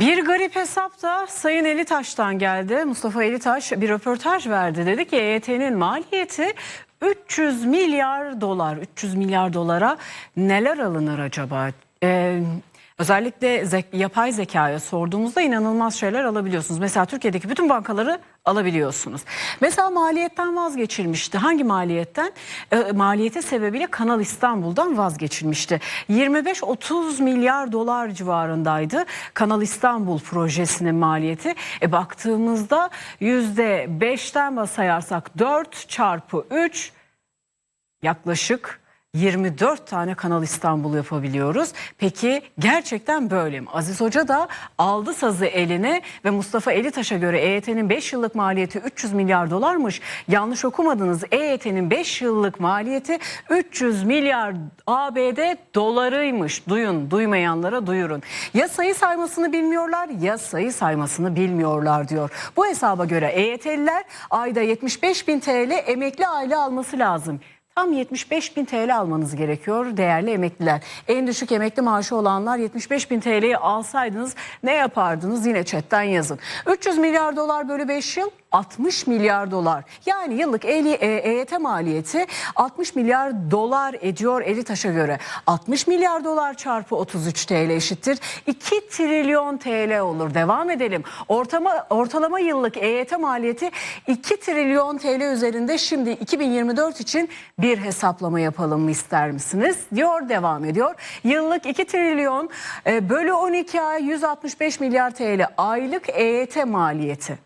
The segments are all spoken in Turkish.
Bir garip hesap da Sayın Elitaş'tan geldi. Mustafa Elitaş bir röportaj verdi. Dedi ki EYT'nin maliyeti 300 milyar dolar. 300 milyar dolara neler alınır acaba? Ee, özellikle zek- yapay zekaya sorduğumuzda inanılmaz şeyler alabiliyorsunuz. Mesela Türkiye'deki bütün bankaları alabiliyorsunuz. Mesela maliyetten vazgeçilmişti. Hangi maliyetten? E, maliyeti sebebiyle Kanal İstanbul'dan vazgeçilmişti. 25-30 milyar dolar civarındaydı Kanal İstanbul projesinin maliyeti. E, baktığımızda %5'ten sayarsak 4 çarpı 3 yaklaşık 24 tane Kanal İstanbul yapabiliyoruz. Peki gerçekten böyle mi? Aziz Hoca da aldı sazı eline ve Mustafa Elitaş'a göre EYT'nin 5 yıllık maliyeti 300 milyar dolarmış. Yanlış okumadınız. EYT'nin 5 yıllık maliyeti 300 milyar ABD dolarıymış. Duyun, duymayanlara duyurun. Ya sayı saymasını bilmiyorlar ya sayı saymasını bilmiyorlar diyor. Bu hesaba göre EYT'liler ayda 75 bin TL emekli aile alması lazım. Tam 75 bin TL almanız gerekiyor değerli emekliler. En düşük emekli maaşı olanlar 75 bin TL'yi alsaydınız ne yapardınız yine chatten yazın. 300 milyar dolar bölü 5 yıl 60 milyar dolar. Yani yıllık EYT EYT maliyeti 60 milyar dolar ediyor Elitaş'a göre. 60 milyar dolar çarpı 33 TL eşittir. 2 trilyon TL olur. Devam edelim. Ortama, ortalama yıllık EYT maliyeti 2 trilyon TL üzerinde. Şimdi 2024 için bir hesaplama yapalım mı ister misiniz? Diyor devam ediyor. Yıllık 2 trilyon e, bölü 12 ay 165 milyar TL aylık EYT maliyeti.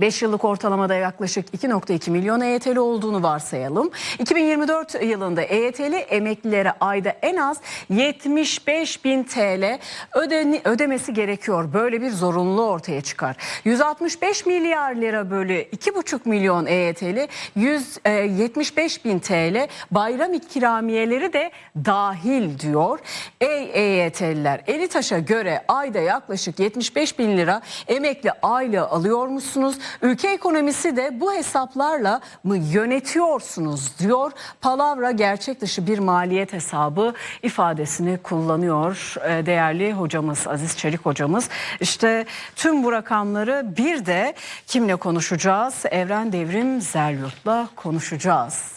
5 yıllık ortalamada yaklaşık 2.2 milyon EYT'li olduğunu varsayalım. 2024 yılında EYT'li emeklilere ayda en az 75 bin TL ödeni, ödemesi gerekiyor. Böyle bir zorunluluğu ortaya çıkar. 165 milyar lira bölü 2,5 milyon EYT'li 175 bin TL bayram ikramiyeleri de dahil diyor. Ey EYT'liler Elitaş'a göre ayda yaklaşık 75 bin lira emekli aile alıyor musunuz? Ülke ekonomisi de bu hesaplarla mı yönetiyorsunuz diyor. Palavra gerçek dışı bir maliyet hesabı ifadesini kullanıyor Ee, değerli hocamız Aziz Çelik hocamız. İşte tüm bu rakamları bir de kimle konuşacağız? Evren Devrim Zeryurt'la konuşacağız.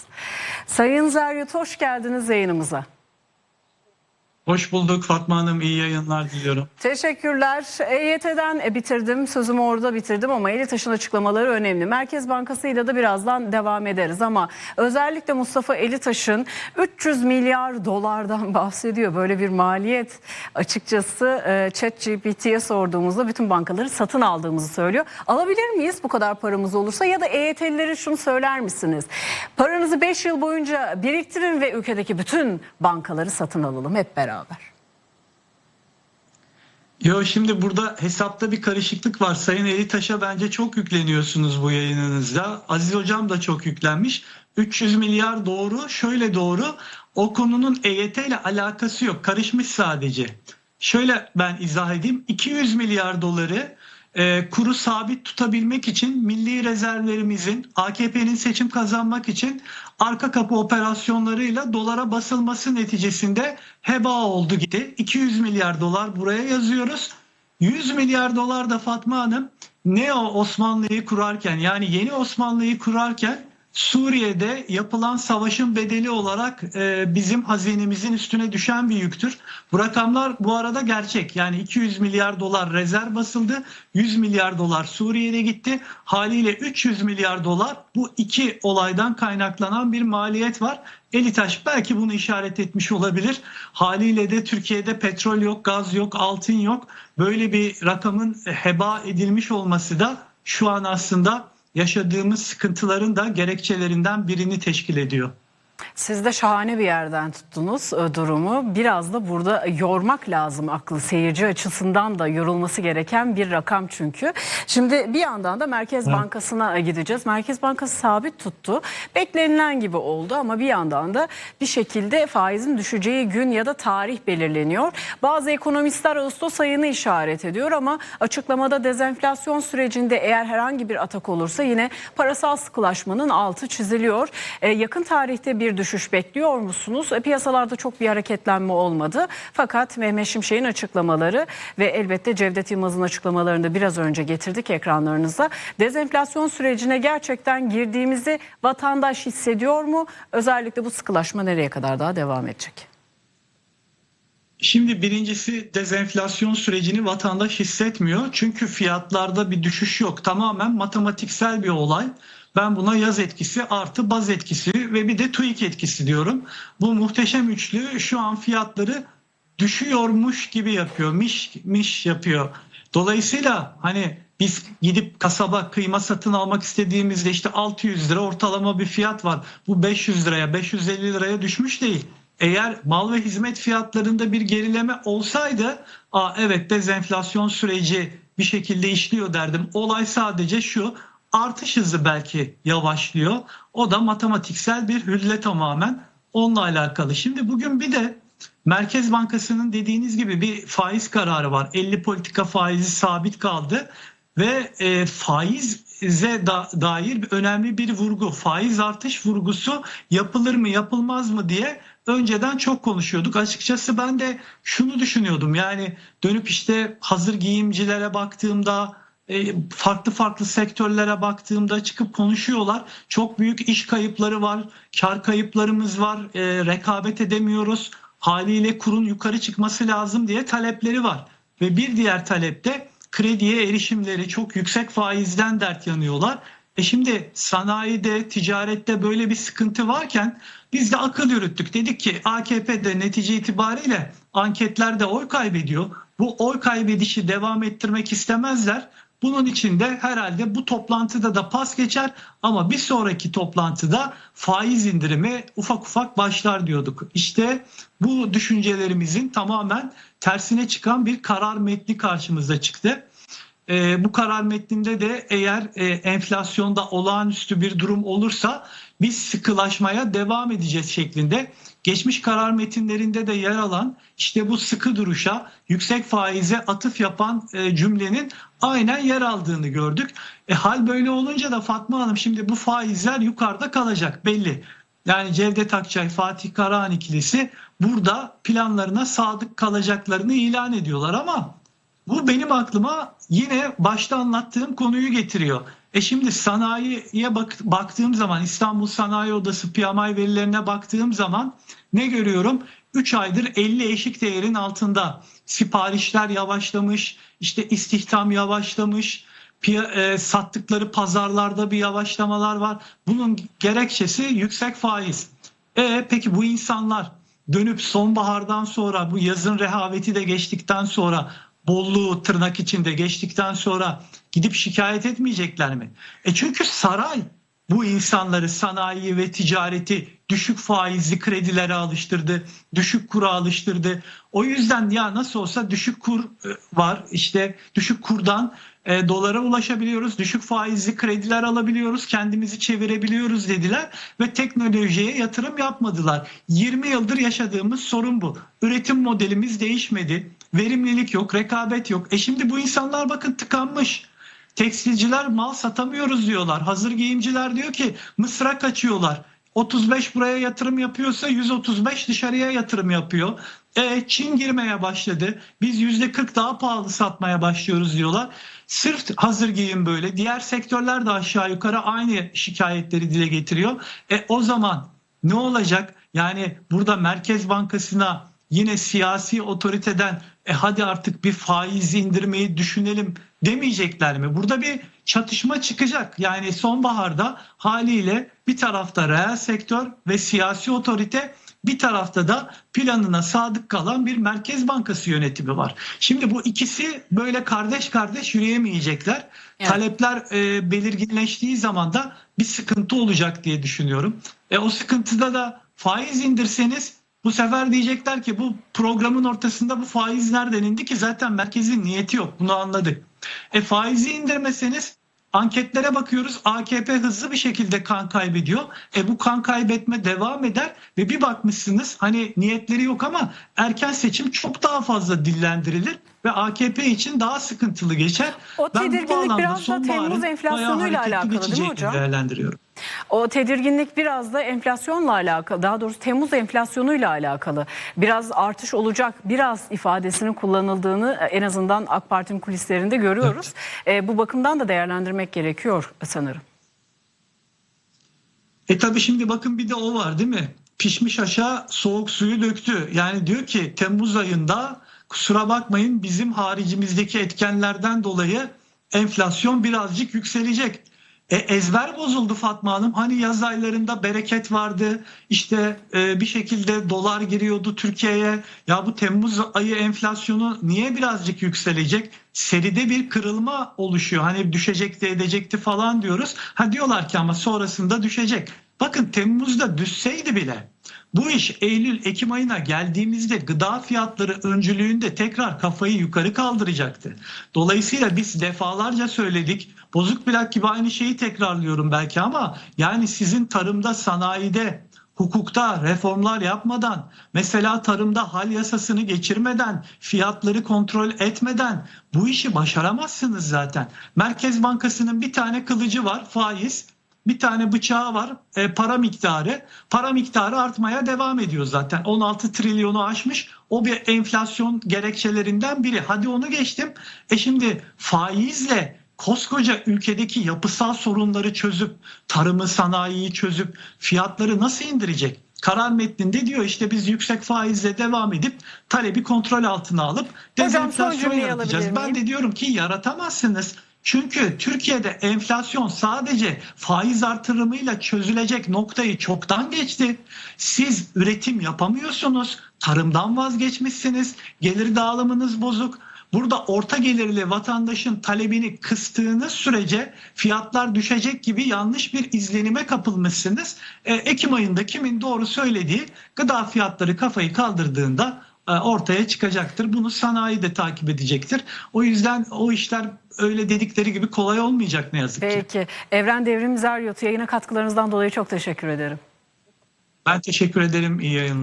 Sayın Zeryurt hoş geldiniz yayınımıza. Hoş bulduk Fatma Hanım. iyi yayınlar diliyorum. Teşekkürler. EYT'den e, bitirdim. Sözümü orada bitirdim ama Elitaş'ın açıklamaları önemli. Merkez Bankası'yla da birazdan devam ederiz ama özellikle Mustafa Elitaş'ın 300 milyar dolardan bahsediyor. Böyle bir maliyet açıkçası e, ChatGPT'ye sorduğumuzda bütün bankaları satın aldığımızı söylüyor. Alabilir miyiz bu kadar paramız olursa ya da EYT'lilere şunu söyler misiniz? Paranızı 5 yıl boyunca biriktirin ve ülkedeki bütün bankaları satın alalım hep beraber. Yo şimdi burada hesapta bir karışıklık var. Sayın Elitaş'a bence çok yükleniyorsunuz bu yayınınızda. Aziz Hocam da çok yüklenmiş. 300 milyar doğru. Şöyle doğru. O konunun EYT ile alakası yok. Karışmış sadece. Şöyle ben izah edeyim. 200 milyar doları e, kuru sabit tutabilmek için milli rezervlerimizin AKP'nin seçim kazanmak için arka kapı operasyonlarıyla dolara basılması neticesinde heba oldu gitti. 200 milyar dolar buraya yazıyoruz. 100 milyar dolar da Fatma Hanım Neo Osmanlı'yı kurarken yani yeni Osmanlı'yı kurarken Suriye'de yapılan savaşın bedeli olarak e, bizim hazinemizin üstüne düşen bir yüktür. Bu rakamlar bu arada gerçek. Yani 200 milyar dolar rezerv basıldı. 100 milyar dolar Suriye'de gitti. Haliyle 300 milyar dolar bu iki olaydan kaynaklanan bir maliyet var. Elitaş belki bunu işaret etmiş olabilir. Haliyle de Türkiye'de petrol yok, gaz yok, altın yok. Böyle bir rakamın heba edilmiş olması da şu an aslında yaşadığımız sıkıntıların da gerekçelerinden birini teşkil ediyor. Siz de şahane bir yerden tuttunuz e, durumu. Biraz da burada yormak lazım aklı seyirci açısından da yorulması gereken bir rakam çünkü. Şimdi bir yandan da Merkez Bankası'na gideceğiz. Merkez Bankası sabit tuttu. Beklenilen gibi oldu ama bir yandan da bir şekilde faizin düşeceği gün ya da tarih belirleniyor. Bazı ekonomistler Ağustos ayını işaret ediyor ama açıklamada dezenflasyon sürecinde eğer herhangi bir atak olursa yine parasal sıkılaşmanın altı çiziliyor. E, yakın tarihte bir düşüş bekliyor musunuz? E, Piyasalarda çok bir hareketlenme olmadı. Fakat Mehmet Şimşek'in açıklamaları ve elbette Cevdet Yılmaz'ın açıklamalarını da biraz önce getirdik ekranlarınıza. Dezenflasyon sürecine gerçekten girdiğimizi vatandaş hissediyor mu? Özellikle bu sıkılaşma nereye kadar daha devam edecek? Şimdi birincisi dezenflasyon sürecini vatandaş hissetmiyor. Çünkü fiyatlarda bir düşüş yok. Tamamen matematiksel bir olay. Ben buna yaz etkisi artı baz etkisi ve bir de TÜİK etkisi diyorum. Bu muhteşem üçlü şu an fiyatları düşüyormuş gibi yapıyor. Miş miş yapıyor. Dolayısıyla hani biz gidip kasaba kıyma satın almak istediğimizde işte 600 lira ortalama bir fiyat var. Bu 500 liraya 550 liraya düşmüş değil. Eğer mal ve hizmet fiyatlarında bir gerileme olsaydı Aa, evet dezenflasyon süreci bir şekilde işliyor derdim. Olay sadece şu artış hızı belki yavaşlıyor. O da matematiksel bir hülle tamamen onunla alakalı. Şimdi bugün bir de Merkez Bankası'nın dediğiniz gibi bir faiz kararı var. 50 politika faizi sabit kaldı ve e, faize da, dair önemli bir vurgu, faiz artış vurgusu yapılır mı yapılmaz mı diye önceden çok konuşuyorduk. Açıkçası ben de şunu düşünüyordum. Yani dönüp işte hazır giyimcilere baktığımda e, farklı farklı sektörlere baktığımda çıkıp konuşuyorlar. Çok büyük iş kayıpları var, kar kayıplarımız var, e, rekabet edemiyoruz. Haliyle kurun yukarı çıkması lazım diye talepleri var. Ve bir diğer talepte krediye erişimleri çok yüksek faizden dert yanıyorlar. E şimdi sanayide, ticarette böyle bir sıkıntı varken biz de akıl yürüttük. Dedik ki AKP'de netice itibariyle anketlerde oy kaybediyor. Bu oy kaybedişi devam ettirmek istemezler. Bunun için de herhalde bu toplantıda da pas geçer ama bir sonraki toplantıda faiz indirimi ufak ufak başlar diyorduk. İşte bu düşüncelerimizin tamamen tersine çıkan bir karar metni karşımıza çıktı. E, bu karar metninde de eğer e, enflasyonda olağanüstü bir durum olursa biz sıkılaşmaya devam edeceğiz şeklinde geçmiş karar metinlerinde de yer alan işte bu sıkı duruşa yüksek faize atıf yapan e, cümlenin aynen yer aldığını gördük. E, hal böyle olunca da Fatma Hanım şimdi bu faizler yukarıda kalacak belli. Yani Cevdet Akçay, Fatih Karahan ikilisi burada planlarına sadık kalacaklarını ilan ediyorlar ama bu benim aklıma yine başta anlattığım konuyu getiriyor. E şimdi sanayiye bak, baktığım zaman İstanbul Sanayi Odası PMI verilerine baktığım zaman ne görüyorum? 3 aydır 50 eşik değerin altında siparişler yavaşlamış, işte istihdam yavaşlamış, e, sattıkları pazarlarda bir yavaşlamalar var. Bunun gerekçesi yüksek faiz. E peki bu insanlar dönüp sonbahardan sonra bu yazın rehaveti de geçtikten sonra bolluğu tırnak içinde geçtikten sonra gidip şikayet etmeyecekler mi? E çünkü saray bu insanları sanayi ve ticareti düşük faizli kredilere alıştırdı, düşük kura alıştırdı. O yüzden ya nasıl olsa düşük kur e, var işte düşük kurdan e, dolara ulaşabiliyoruz, düşük faizli krediler alabiliyoruz, kendimizi çevirebiliyoruz dediler ve teknolojiye yatırım yapmadılar. 20 yıldır yaşadığımız sorun bu. Üretim modelimiz değişmedi, verimlilik yok, rekabet yok. E şimdi bu insanlar bakın tıkanmış. Tekstilciler mal satamıyoruz diyorlar. Hazır giyimciler diyor ki Mısır'a kaçıyorlar. 35 buraya yatırım yapıyorsa 135 dışarıya yatırım yapıyor. E, Çin girmeye başladı. Biz %40 daha pahalı satmaya başlıyoruz diyorlar. Sırf hazır giyim böyle. Diğer sektörler de aşağı yukarı aynı şikayetleri dile getiriyor. E o zaman ne olacak? Yani burada Merkez Bankası'na yine siyasi otoriteden e hadi artık bir faiz indirmeyi düşünelim demeyecekler mi? Burada bir çatışma çıkacak. Yani sonbaharda haliyle bir tarafta reel sektör ve siyasi otorite bir tarafta da planına sadık kalan bir Merkez Bankası yönetimi var. Şimdi bu ikisi böyle kardeş kardeş yürüyemeyecekler. Evet. Talepler e, belirginleştiği zaman da bir sıkıntı olacak diye düşünüyorum. E, o sıkıntıda da faiz indirseniz bu sefer diyecekler ki bu programın ortasında bu faiz nereden indi ki zaten merkezin niyeti yok bunu anladık. E faizi indirmeseniz anketlere bakıyoruz AKP hızlı bir şekilde kan kaybediyor. E bu kan kaybetme devam eder ve bir bakmışsınız hani niyetleri yok ama erken seçim çok daha fazla dillendirilir ve AKP için daha sıkıntılı geçer. O Ben bu tedirginlik biraz da Temmuz enflasyonuyla alakalı değil mi hocam? değerlendiriyorum. O tedirginlik biraz da enflasyonla alakalı. Daha doğrusu Temmuz enflasyonuyla alakalı. Biraz artış olacak, biraz ifadesinin kullanıldığını en azından AK Parti'nin kulislerinde görüyoruz. E, bu bakımdan da değerlendirmek gerekiyor sanırım. E tabi şimdi bakın bir de o var değil mi? Pişmiş aşağı soğuk suyu döktü. Yani diyor ki Temmuz ayında kusura bakmayın bizim haricimizdeki etkenlerden dolayı enflasyon birazcık yükselecek. E, ezber bozuldu Fatma Hanım. Hani yaz aylarında bereket vardı. İşte e, bir şekilde dolar giriyordu Türkiye'ye. Ya bu Temmuz ayı enflasyonu niye birazcık yükselecek? Seride bir kırılma oluşuyor. Hani düşecekti edecekti falan diyoruz. Ha diyorlar ki ama sonrasında düşecek. Bakın Temmuz'da düşseydi bile bu iş Eylül Ekim ayına geldiğimizde gıda fiyatları öncülüğünde tekrar kafayı yukarı kaldıracaktı. Dolayısıyla biz defalarca söyledik. Bozuk plak gibi aynı şeyi tekrarlıyorum belki ama yani sizin tarımda, sanayide, hukukta reformlar yapmadan, mesela tarımda hal yasasını geçirmeden, fiyatları kontrol etmeden bu işi başaramazsınız zaten. Merkez Bankası'nın bir tane kılıcı var, faiz. Bir tane bıçağı var, e, para miktarı. Para miktarı artmaya devam ediyor zaten. 16 trilyonu aşmış. O bir enflasyon gerekçelerinden biri. Hadi onu geçtim. E şimdi faizle koskoca ülkedeki yapısal sorunları çözüp, tarımı, sanayiyi çözüp fiyatları nasıl indirecek? Karar metninde diyor işte biz yüksek faizle devam edip talebi kontrol altına alıp dezenflasyon yaratacağız. Ben de diyorum ki yaratamazsınız. Çünkü Türkiye'de enflasyon sadece faiz artırımıyla çözülecek noktayı çoktan geçti. Siz üretim yapamıyorsunuz. Tarımdan vazgeçmişsiniz. Gelir dağılımınız bozuk. Burada orta gelirli vatandaşın talebini kıstığınız sürece fiyatlar düşecek gibi yanlış bir izlenime kapılmışsınız. E, Ekim ayında kimin doğru söylediği gıda fiyatları kafayı kaldırdığında ortaya çıkacaktır. Bunu sanayi de takip edecektir. O yüzden o işler öyle dedikleri gibi kolay olmayacak ne yazık ki. Peki. Evren Devrim Zeryot yayına katkılarınızdan dolayı çok teşekkür ederim. Ben teşekkür ederim. İyi yayınlar.